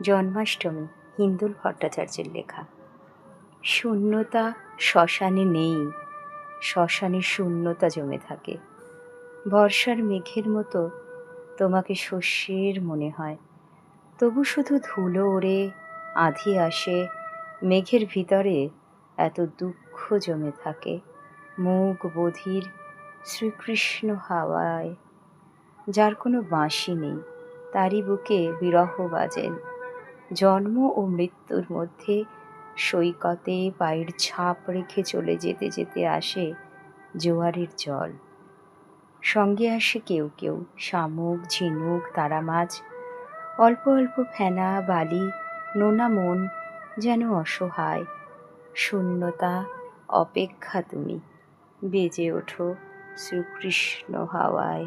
জন্মাষ্টমী, হিন্দুল ভট্টাচার্যের লেখা। শূন্যতা শ্মশানে নেই, শ্মশানে শূন্যতা জমে থাকে। বর্ষার মেঘের মতো তোমাকে শস্যের মনে হয়। তবু শুধু ধুলো ওড়ে, আধি আসে, মেঘের ভিতরে এত দুঃখ জমে থাকে। মুখ বধির শ্রীকৃষ্ণ হাওয়ায়, যার কোনো বাঁশি নেই, তারই বুকে বিরহ বাজেন। জন্ম ও মৃত্যুর মধ্যে সৈকতে পায়ের ছাপ রেখে চলে যেতে যেতে আসে জোয়ারের জল। সঙ্গে আসে কেউ কেউ, শামুক, ঝিনুক তারা মাছ অল্প অল্প ফেনা, বালি, নোনা মন যেন অসহায়, শূন্যতা, অপেক্ষা তুমি, বেজে ওঠো শ্রীকৃষ্ণ হাওয়ায়।